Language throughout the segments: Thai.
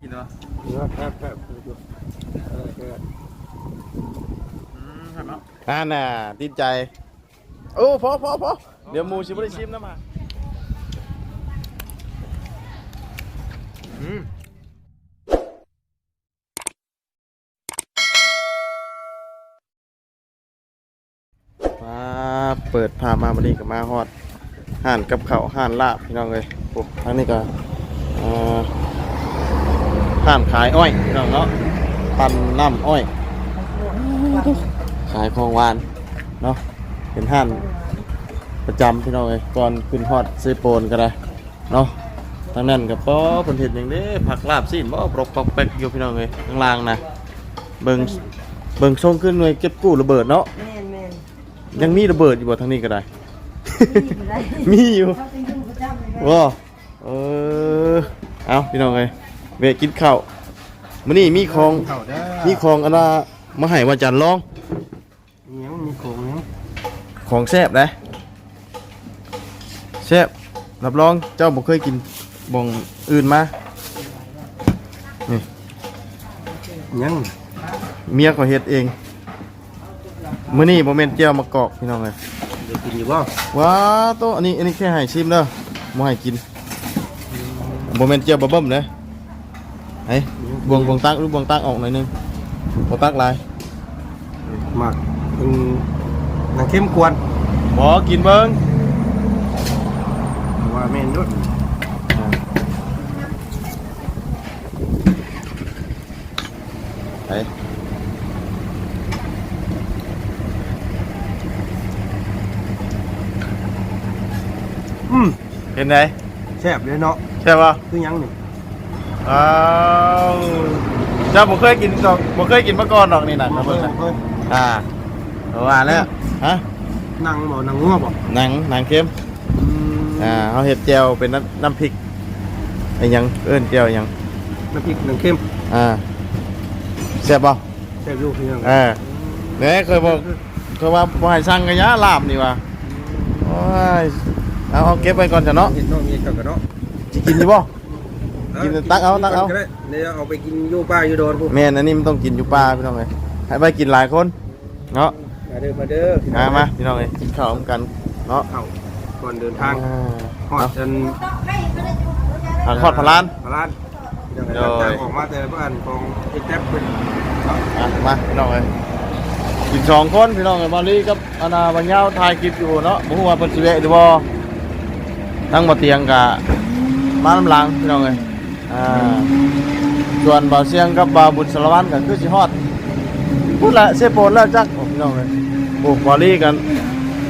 กินเหรอครับครับอืมครับเนาะอ่าน่ะติดใจ โอ้พอพอพอเดี๋ยวหมูชิบได้ชิมนะมา อืมมาเปิดพามาบันนี้กับมาฮอดห่านกับเขาวห่านลาบพี่น้องเลยโอ้ทางนี้ก็อ่อ ห่านขายอ้อยพี่น้องเนาะปันน้ำอ้อย ขายของหวานเนาะเป็นห่านประจำพี่น้องเลยก่อนขึ้นฮอดซื้อโปนก็ได้เนาะทางนั้นกับป้อผลเห็ดอย่างนี้ผักลาบสิบ่ปรกปอกแป๊กอยู่พี่น้องเลยข้างล่างนะเบิ่งเบิ่งส่งขึ้นหน่วยเก็บกู้ระเบิดเนาะแม่นแม่นยังมีระเบิดอยู่บ่ทางนี้ก็ได้นี่อยู่ได้มีอยู่ เขาจะอยู่ประจำเลยนะ ว้าเออ เอาพี่น้องเลย เวะกินข้าวมื้อนี้มีของเข่าได้มีของอันว่ามาให้วันจันทร์ลองยังมีโครงยังของแซ่บนะแซ่บรับรองเจ้าบ่เคยกินบ่องอื่นมายังเมียก็เฮ็ดเองมื้อนี้บ่แม่นแจ่วมะกอกพี่น้องเอ้ยเดี๋ยวกินอยู่บ่ว้าโตอันนี้อันนี้แค่ให้ชิมเด้อบ่ให้กินบ่แม่นแจ่วบะเบิ่มเด้อ ไอ้บวงบวงตักหรือบวงตักออกหน่อยหนึงบ่ตักหลายหมักเป็นนางเข้มกวนบ่กินเบิ่งว่าแม่นด้วยไปอืมเห็นไดแซ่บเลยเนาะใช่ป่ะคือยังนี่ อ้าวเจ้าบ่เคยกินดอกบ่เคยกินมาก่อนดอกนี่นะครับเพิ่เพิ่นนน่ะเพิ่นอ่าเอาว่าแล้วฮะนั่งบ่นั่งงัวบ่หนังหนังเค็มอ่าเฮาเฮ็ดแจ่วเป็นน้ำน้ำพริกไอ้หยังเอิ้นแจ่วหยังน้ำพริกนางเข้มอ่าแซ่บบ่แซ่บอยู่คือยังเออเนี่ยเคยบอกเคยว่าบ่ให้สั่งกะยะลาบนี่ว่ะโอ้ยเอาเอาเก็บไว้ก่อนจ้ะเนาะเห็นเนาะมีกับกันเนาะสิกินอยู่บ่ กินตักเอาตักเอาได้เดี๋ยวเอาไปกินอยู่ป้าอยู่โดนพวกแม่นอันนี้มันต้องกินอยู่ป่าพี่น้องเอ้ยให้ไปกินหลายคนเนาะมาเด้อมาเด้อมามาพี่น้องเอ้ยกินข้าวพร้อมกันเนาะเข้าก่อนเดินทางอ่าฮอดจนทางทอดพะลานพลานเดี๋ยวโดยออกมาแต่ละบ้านของไอ้แจ๊บเป็นอะมาพี่น้องเอ้ยกินสองคนพี่น้องเอ้ยบอลลี่กับอาณาบัญญาวถ่ายคลิปอยู่เนาะบ่ฮู้ว่าเพิ่นสิแวะหรือบ่ทั้งบ่เตียงกะมาน้ำหลังพี่น้องเอ้ย อ่าส่วนบ่าวเสียงกับบ่าวบุญสารวัตรก็คือสิฮอดพูดละเสยโปนแล้วจักโอ้พี่น้องเอ้ยโอ้บอลลี่กัน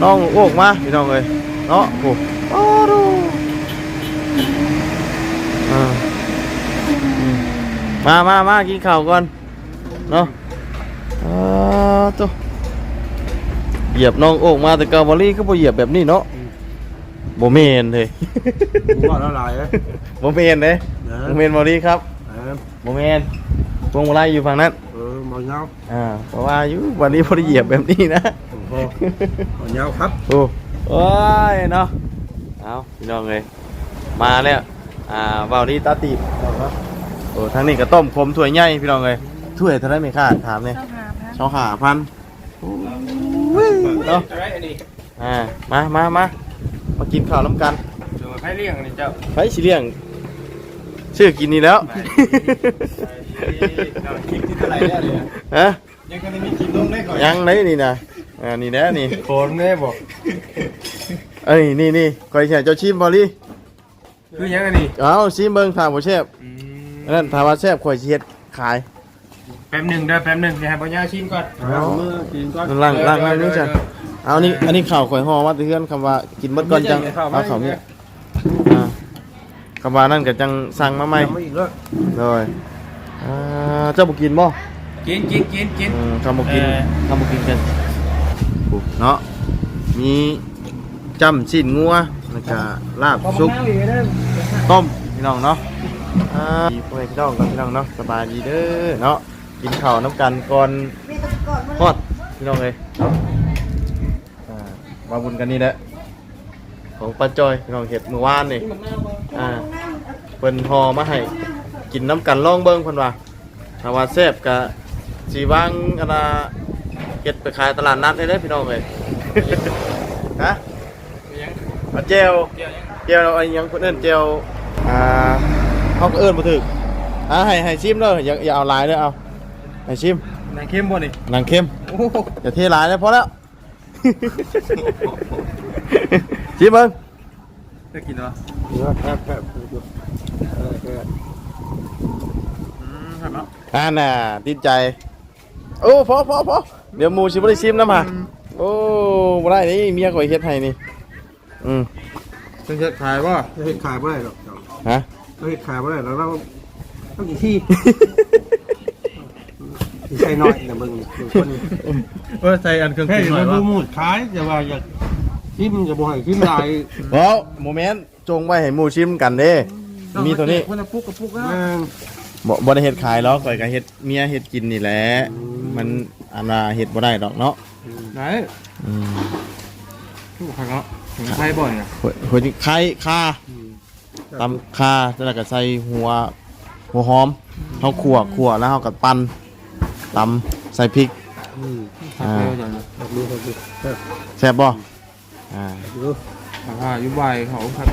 น้องโอกมาพี่น้องเอ้ยเนาะโอ้โอ้ดูอ่ามามามากินข้าวก่อนเนาะอ่าตัวเหยียบน้องโอกมาแต่กาบอลี่ก็บ่เหยียบแบบนี้เนาะ บ่เมนเลยกูว่าละลายเลยบ่เมนเลยบ่เมนบอลี่ครับเออบ่เมนพวงมาลัยอยู่ฝั่งนั้นเออหมอเงาอ่าเพราะว่าอยู่วันนี้บ่ได้เหยียบแบบนี้นะโอ้โหหมอเงาครับโอ้โอ้ยเนาะเอาพี่น้องเลยมาแล้วอ่าเบาดีตาตีบโอ้ทางนี้ก็ต้มขมถ้วยใหญ่พี่น้องเลยถ้วยเท่าไหร่ไม่ค่าถามเนี่ยต้องหาพระชาวหาพันเนาะอะไรอันนี้อ่ามามามา มากินข้าวน้ำกันเจอไพ่เลี้ยงอันนี้เจ้าไปสิเลี้ยงชื่อกินนี่แล้วคลิปที่เท่าไหร่เนี่ยเนี่ยฮะยังก็ได้มีคลิปลงได้ก่อนยังไหนนี่นะอ่านี่แน่นี่โคนแน่บอกเอ้ยนี่นี่คอยแช่เจ้าชิมบอลี่คือยังอันนี้เอาชิมเบิ้งถามว่าแซ่บอันนั้นถามว่าแซ่บข่อยสิเฮ็ดขายแป๊บหนึ่งเด้อแป๊บหนึ่งเดี๋ยวให้ปัญญาชิมก่อนเอามือกินก่อนล่างล่างล่างนี่จ้ะ เอานี่อันนี้ข้าวข่อยห่อมาแตะเฮือนคำว่ากินหมดก่อนจังเอาข้าวเนี่ยอ่าคำว่านั่นก็จังสั่งมาใหม่ไม่อีกแล้วเลยอ่าเจ้าบ่กินบ่กินกินกินกินอืมทำมากินเอ่อทำมากินกันเนาะมีจำชิ้นงัวแล้วก็ลาบซุปต้มพี่น้องเนาะอ่าพ่อแม่พี่น้องกับพี่น้องเนาะสบายดีเด้อเนาะกินข้าวน้ำกันก่อนมีตะกอนมาทอดพี่น้องเลยเนาะอ่า มาบุญกันนี่แหละของป้าจอยพี่น้องเห็ดเมื่อวานนี่อ่าเปิ้นห่อมาให้กินน้ำกันลองเบิ่งเพิ่นว่าถ้าว่าแซ่บก็สิวางอันน่ะเฮ็ดไปขายตลาดนัดได้เด้อพี่น้องเอ้ยฮะยังเอาเจลเกี่ยวยังเจลเอาอิหยังเพิ่นเอิ้นเจลอ่าเฮาก็เอิ้นบ่ถูกอ่าให้ให้ชิมเด้ออย่าอย่าเอาหลายเด้อเอาให้ชิมนางเข้มบ่นี่หนังเค็มโอ้โหอย่าเทหลายเลยพอแล้ว ชิมเบิ่งได้กินเหรอเนื้อแคบแคบอยู่เออแคบอืมครับเนาะอ่าน่ะติดใจ โอ้พอพอพอเดี๋ยวหมูชิบ่ได้ชิมนำมาโอ้บ่ได้นี่เมียข่อยเฮ็ดให้นี่ อืมเพิ่งจะขายบ่เราเห็ดขายไม่ได้หรอกฮะเราเห็ดขายไม่ได้แล้วเราต้องกี่ที่ ใช่น้อยนะมึงคนเออใส่อันเครื่องปแค่รุงหน่มัอนยว่ามูดขายแต่ว่าอยากชิมจะบ่ให้ชิมลายเพราะโมเมนต์จงไว้ให้หมูชิมกันเด้ มีตัวนี้คนละปุ๊กกับปุ๊กนะแม่งบ่บ่ได้เฮ็ดขายหรอกข่อยก็เฮ็ดเมียเฮ็ดกินนี่แหละ มันอันว่าเฮ็ดบ่ได้ดอกเนาะไหนอืมทุกครั้งเนาะถึงใช้บ่อยอะข่อยข่อยสิไข่ค่า ตำข่าแล้วก็ใส่หัวหัวหอมเขาขั่วขั่วแล้วเขาก็ปั้น ตำใส่พริก อืมอ่าเร็วจังเลยแบบนี้แบบนี้แบบแซ่บบ่อ่าดูอ่าอยู่ใบเขาครับ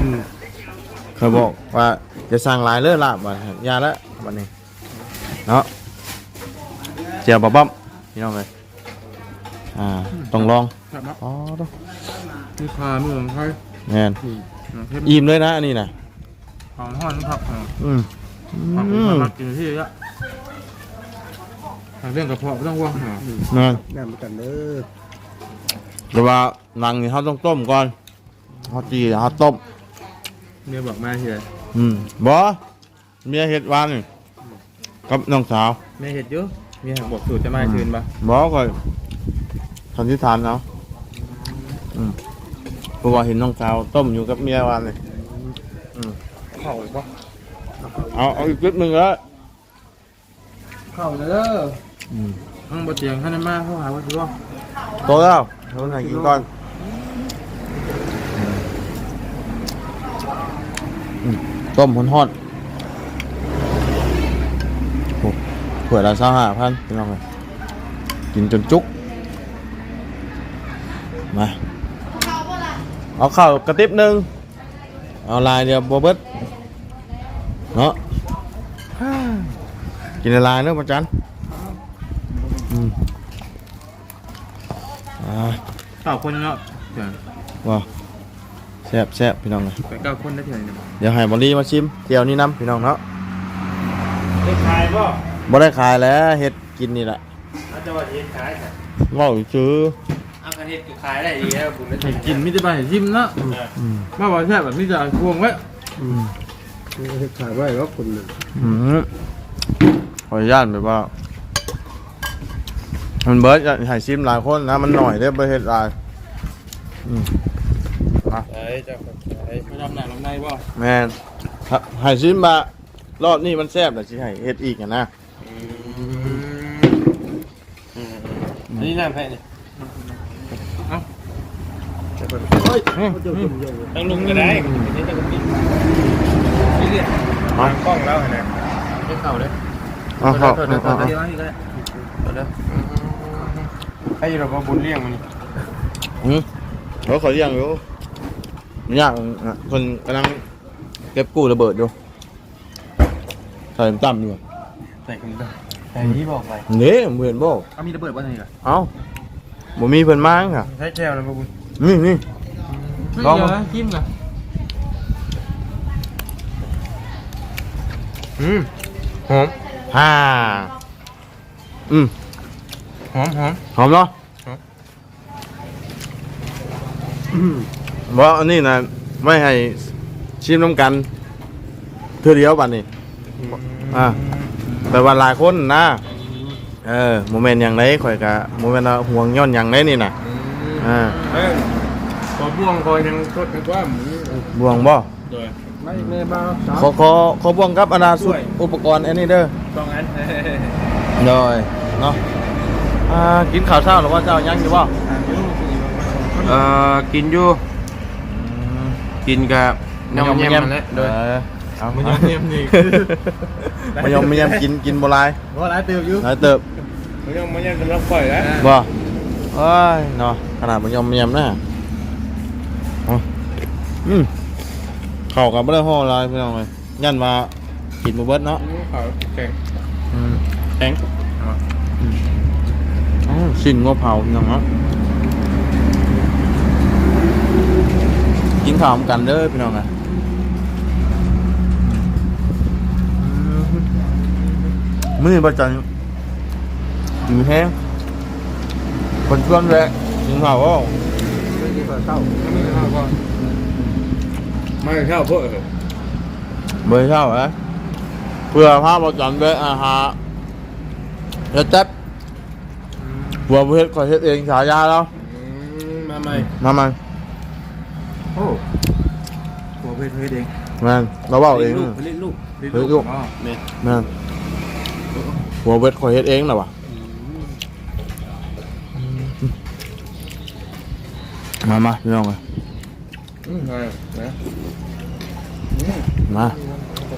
เขาบอกว่าจะสั่งหลายเลยล่ะบ่ยาละบัดนี้เนาะเจียวบะบ๊อบพี่น้องเลยอ่าต้องลองครับเนาะอ๋อต้องมีคาเมืองไทยแม่นนางเข้มอิ่มเลยนะอันนี้น่ะหอมห่อนครับอืมผักอืมผักกินที่เยอะทาง เรื่องกระเพาะไม่ต้องว่างนั่นแน่นกันเด้อแต่ว่าหนังนี่เขาต้องต้มก่อนเขาจีแล้วเขาต้มเมียบอกมาเฉยอืมบอเมียเห็ดหวานนี่กับน้องสาวเมียเห็ดเยอะเมียบอกสูตรจะมาคืนปะบอกก่อนทันที่ทานเอาอืมเพราะว่าเห็นน้องสาวต้มอยู่กับเมียหวานเลยเข้าอีกปะเอาเอาอีกนิดนึงแล้วเข้าเลยเด้ อืมห้องบะเตียงท่าดมาเขาหาว่าถือว่าโตแล้วเราไหนกินก่อนอืมต้มฮอนๆโอ้เผื่อละสาห้าพันพี่น้องเลยกินจนจุก มา เอาข้าวกระติบหนึ่งเอาลายเดียวโบเบิดเนาะกินละลายเนอะประจัน คนเนาะเถื่อนว้าวแซ่บแซ่บพี่น้องเลยไปเก้าคนได้เถื่อนเนี่ยเดี๋ยวให้บอลลี่มาชิมเจียวนี่น้ำพี่น้องเนาะได้ขายป่ะบ่ได้ขายแล้วเฮ็ดกินนี่แหละอาจจะว่าเห็ดขายค่ะเว้าซื้อเอากระเห็ดขายได้ดีแล้วคุณได้กินมิตรบายชิมเนาะอืมมาบอกแค่แบบนี้จะควงไว้อืมเห็ดขายไม่ได้หรอกคนหนึ่งอืมขออนุญาตแบบว่ามันเบิร์ดอยากให้ชิมหลายคนนะมันหน่อยเด้อบ่เฮ็ดหลาย อืมไอ้เจ้าไอ้ไม่ทำหนังลำในป่ะแม่นครับให้ชิมมารอบนี้มันแซ่บแต่สิให้เฮ็ดอีกอะนะอันนี้น้ำแพะนี่เฮ้ยเขาจะจุ่มเยอะเลยต้องลุงก็ได้นี่ต้องลุงนี่เรียกมากล้องแล้วนะไม่เข้าเลยเอาเข้าเดี๋ยวเอาเดี๋ยวเอาเดี๋ยวนี่ก็ได้เดี๋ยวให้เรามาบุญเลี้ยงมันนี่อืม เขาขอเรียงอยู่ยากอะคนกำลังเก็บกู้ระเบิดอยู่ใส่ต่ำอยู่ใส่กันได้ใส่ที่บอกไปนี่เหมือนบ่เอามีระเบิดป่ะนี่ล่ะเอ้าบ่มีเพิ่นมาค่ะใช้แก้วแล้วมาบุญนี่นี่ลองมาจิ้มกันอืมหอมฮ่าอืมหอมหอมหอมเนาะ บบ่อันนี้นะไม่ให้ชิมน้ำกันเทื่อเดียวบัดนี้อ่าแต่ว่าหลายคนนะ เออโมเมนต์อย่างไรข่อยกะโมเมนต์ว่าห่วงย้อนอย่างไรนี่น่ะอ่าเอ้ยพอบ่วงคอยยังทดกันว่าหมูบ่วงบ่โดยไม่แม่บ้าขอขอขอบ่วงกับอนาสุดอุปกรณ์อันนี้เด้อต้องอันโดยเนาะอ่ากินข้าวเช้าหรือว่าเจ้ายังอยู่บ่ เอ่อกินอยู่กินกับน้ำแยมนั่นแหละโดย เออเอามันเอายังเนียมนี่มันยอมมันยอมกินกินโบราณว่าหลายเติบอยู่หลายเติบมันยังมันยังกำลังปล่อยแล้วบ่โอ้ยเนาะขนาดมันยอมมันยอมนะเอาอืมเข้ากับบ่ได้ห่อหลายพี่น้องเลยยันว่ากินบ่เบิดเนาะเขาแข็งอืมแข็งอ๋อชิ้นงัวเผาพี่น้องเนาะ กินข้าวพร้อมกันเด้อพี่น้องอะมื้อนี้บ่จันอยู่แห้งคนชวนแวะกินข้าวก็ไม่กินข้าวเช้าไม่เข้าก็ไม่เข้าพวกเลยเบอร์เช่าเหรอเพื่อพาบ่จันแวะอาหารเฮ็ดแจ๊บบัวบ่เฮ็ดก็เฮ็ดเองฉายาแล้วมาใหม่มามัน โอ้หัวเพชรเพชรเองแม่นเราเว้าเองลูกเล่นลูกเฮ้ยลูก อ๋อแม่แม่นหัวเวทข่อยเฮ็ดเองน่ะว่ะมามาพี่น้องเอ้ยอืมมานะมา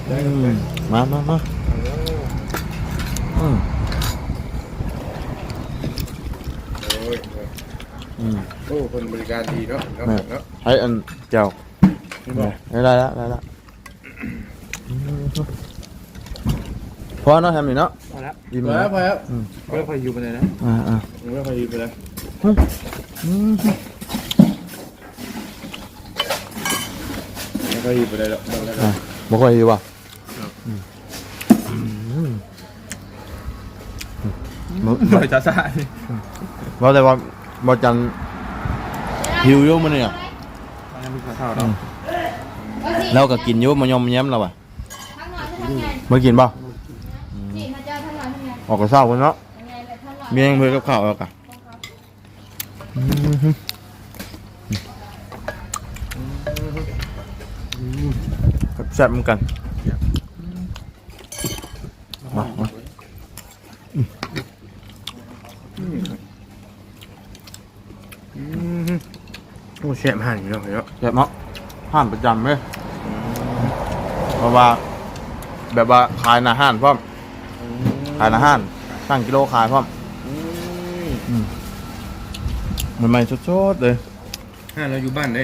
อืมมามามาอืมโอ้ยอืม โอ้คนบริการดีเนาะเนาะแม่เนาะให้อันเจ้านี่บอกได้ได้แล้วได้แล้วอืมพอเนาะทำนี่เนาะพอแล้วยิ้มพเลอยแล้วพอแล้วอืมพอแล้วพออยู่ไปเลยนะอ่าอ่าไม่พอดีไปแล้วอืมไม่พอดีไปเลยหรอกบอกแล้วอะบ่ค่อยดีว่ะอืมอืมมึงบ่อยจ้าซ่าบ่แต่ว่าบ่จัน หิวอยู่มื้อนี้อะอันนั้นมีข้าวเช้าเราเราก็กินอยู่มายอมแย้มแล้วอะทั้งหน่อยทั้งไงบ่กินบ่นี่พระเจ้าทั้งหน่อยทั้งไงออกก็เช้าพุ่นเนาะทั้งไงแบบทั้งหน่อยมีหยังเพิ่นกับข้าวแล้วกะอืมแซ่บๆเหมือนกันมามา โอ้เสียมหันอยู่เนาะเนาะแซ่บเนาะห้านประจำเด้เพราะว่า แบบว่าขายอาหารพร้อมขายอาหารตั้งกิโลขายพร้อมใหม่ๆสดๆเลยห้าเราอยู่บ้านได้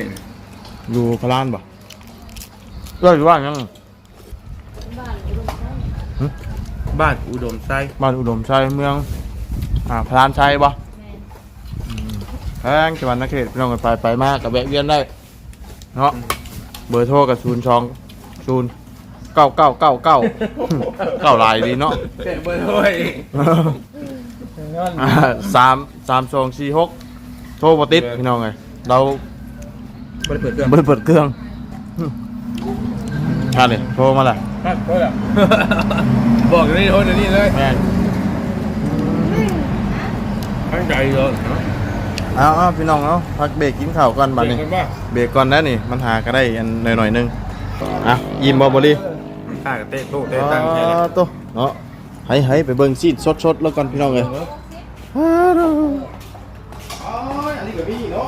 อยู่พารานปะก็อยู่บ้านยังบ้านอุดมไซบ้านอุดมชัยเมือง อ่าพารานชัยปะ แพงจังหวัดนักเขตพี่น้องกันไปไปมากกับแวะเวียนได้เนาะเบอร์โทรกับศูนย์ชองศูนย์เก้าเก้าเก้าเก้าเก้าลายดีเนาะเตะเบอร์ด้วยอ่าสามสามสองสี่หกโทรปติดพี่น้องไงเราไม่ได้เปิดเครื่องเปิดเปิดเครื่องชาเลยโทรมาเลยครับโทษอะบอกนี่โทษนี่เลยแม่นตั้งใจเลย เนาะเอาเอาพี่น้องเอาพักเบรกกินข้าวก่อนบัดนี้เก่งกันป่ะเบรกก่อนนะนี่ มันหาก็ได้อันหน่อยหน่อยๆนึงอะยิ้มบอบอลี่ข้ากับเตะโต๊ะเตะตั้งใจเลยตัวเนาะให้ให้ไปเบิ่งซีดสดๆแล้วก่อนพี่น้องเลยอันนี้กับพี่เนาะ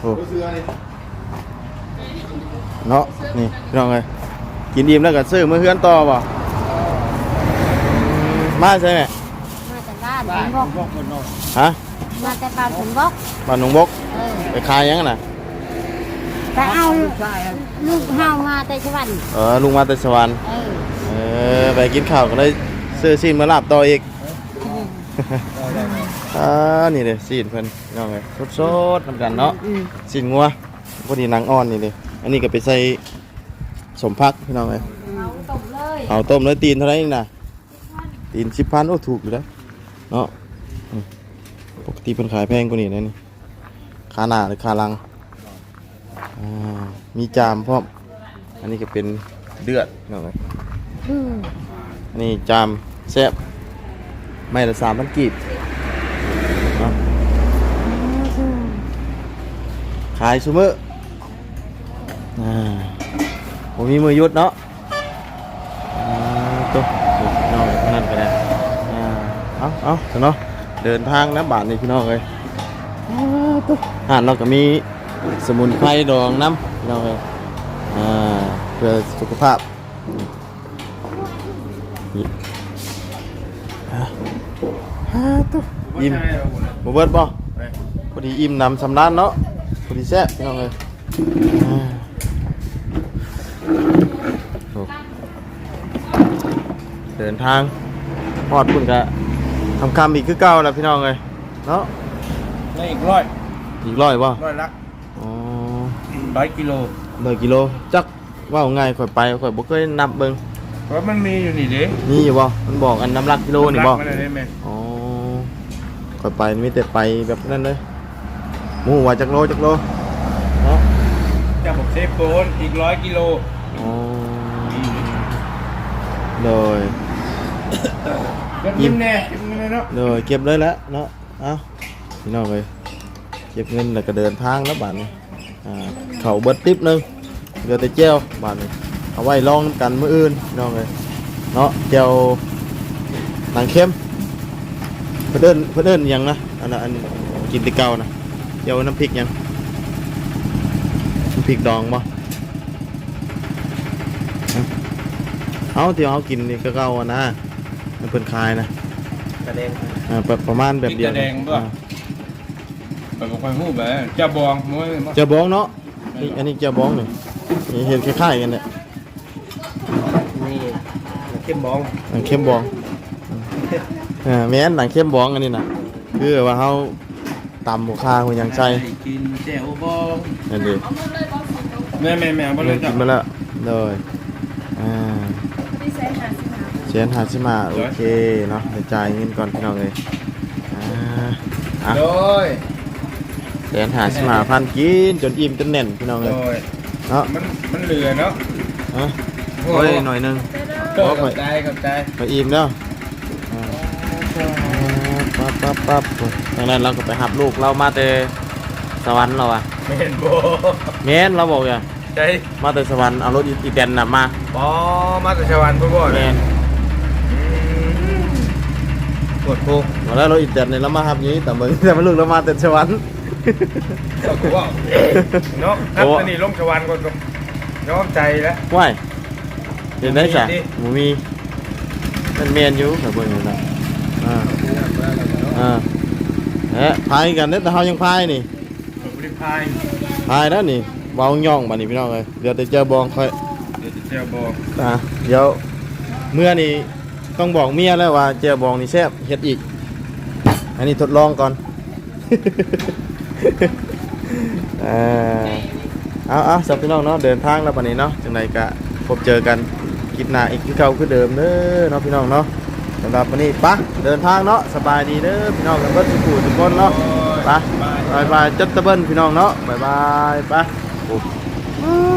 โอ้เสื้อนี่เนาะนี่พี่น้องเลยกินอิ่มแล้วก็ซื้อมือเฮือนต่อป่ะมาใช่ไหมมาแต่บ้านผลบกบอกคนนอกฮะ มาแต่บ้านผลบกบ้านหนองบกเออไปขายยังน่ะแต่เอาลูกเฮามาแต่ชวันเออลุงมาแต่สวรรค์เออเออไปกินข้าวก็เลยซื้อซีนมาลาบต่ออีกอ่านี่เลยซีนเพิ่นน้องเลยสดๆนำกันเนาะซีนงัวพอดีหนังอ่อนนี่เลยอันนี้ก็ไปใส่สมพักพี่น้องเลยเอาตบเลยเอาต้มแล้วตีนเท่าไหร่เองนะตีนสิบพันโอ้ถูกอยู่แล้วเนาะอืม ปกติเป็นขายแพงกว่านี้นะนี่ขาหน้าหรือขาหลังอ่ามีจามพร้อมอันนี้ก็เป็นเลือดพี่น้องเลยอืมอันนี้จามแซ่บไม่ละสามพันกีบขายซูเมออ่าผมมีมือยุดเนาะตัวน้องเท่านั้นก็ได้อ่าเอาเอาเนาะ เดินทางน้ำบาทนี่พี่น้องเลยห่านเราก็มีสมุนไพรดองน้ำพี่น้องเลยเพื่อสุขภาพฮะตุ๊อิ่มบเบิดป่ะพอดีอิ่มน้ำสำรานเนาะพอดีแซ่บพี่น้องเลยเดินทางพอดพุ่นกะ ทำคำอีกคือเก่าแล้วพี่น้องเอ้ยเนาะได้อีกร้อยอีกร้อยบ่ร้อยละอ๋อร้อยกิโลร้อยกิโลจักว่าง่ายข่อยไปข่อยบ่เคยนับเบิ่งเพราะมันมีอยู่นี่เด้นี่อยู่บ่มันบอกอันน้ำหนักกิโลนี่บ่รักมันได้ไหมอ๋อข่อยไปมีแต่ไปแบบนั้นเลยหมู่ว่าจักโลจักโลเนาะจะบอกเซฟโฟนอีกร้อยกิโลอ๋อเลยก็ยิ้มแน่ยิ้มแน่ เนาะเลยเก็บเลยแล้วเนาะเอ้าพี่น้องเลยเก็บเงินแล้วก็เดินทางแล้วบาดนี้อ่าเขาเบิดติ๊บหนึงเหลือแต่เจลบาดนี้เอาไว้ลองกันมื้ออื่นพี่น้องเลยเนาะเจลหนังเข้มเพื่นเดินเพื่นเดินยังนะอันนั้นอันกินติเก่านะเจลน้ำพริกยังน้ำพริกดองบ่เอาที่เขากินนี่ก็เก่านะมันเพิ่นคลายนะ กระเด็นอ่าประประมาณแบบเดียวพริกกระแดงบ่ อ่าไปบอกไปหู้แบบจะบองมั้ยเจะบ้องเนาะนี่อันนี้เจะบ้องนี่นี่เห็นคล้ายๆกันเนี่ยนี่เข้มบองหนังเข้มบ้องอ่าแม่นหนังเข้มบ้องอันนี้น่ะคือว่าเขาตำหัวคาหัวหยังใส่กินแจ่วบองนั่นดิแม่แม่แม่บ่เลเริ่ยมจ้ะกินมาแล้วเลยอ่า เชนหาชิมาโอเคเนาะไปจ่ายเงินก่อนพี่น้องเลยอ่าอะโดยเชนหาชิมาพันกินจนอิ่มจนแน่นพี่น้องโดเลยยเนาะมันมันเหลือเนาะอะโอ้ยหน่อยหนึงเกิดกับใจกับใจไปอิ่มแล้วอ่า ปั๊บปั๊บปั๊บดังนั้นเราก็ไปหับลูกเรามาแต่สวรรค์เราอะไม่เห็นโบแม่นเราบอกอย่างใจมาแต่สวรรค์เอารถอีแตนน่ะมาบอมาแต่ชวันพ่อบ่เลแม่ยน ปวดโค้มาแล้วรถอีแตนนี่เรามาหับนี้แต่เมืองแต่มาลูกเรามาแต่สวรรค์ก็กูว่าเนาะนับโอ้อันนี้ลงชวันก็ยอมใจแล้วว้ายเห็นได้จ้ะมีดิหมูมีมันเมียนอยู่แต่เบิ่งอยู่นะอ่าอ่าเอ๊ะพายกันเด้อแต่เฮายังพายนี่ผมรีบพายพายแล้วนี่เบาย่องบัดนี้พี่น้องเอ้ยเดี๋ยวแต่เจอบองค่อยเดี๋ยวจะเจ้าบอกอะเดี๋ยวเมื่อนี่ ต้องบอกเมียแล้วว่าเจียบองนี่แซ่บเฮ็ดอีก อันนี้ทดลองก่อน เออเอาเอาสับพี่น้องเนาะเดินทางแล้วปันนี้เนาะจังไรกะพบเจอกันคลิปหน้าอีกคือเก่าคือเดิมเด้อเนาะพี่น้องเนาะสำหรับวันนี้ปะเดินทางเนาะสบายดีเด้อพี่น้องกันเบิดทุกผู้ทุกคนเนาะไปบายบายจัดตะเบิ้ลพี่น้องเนาะบายบายไปโอ้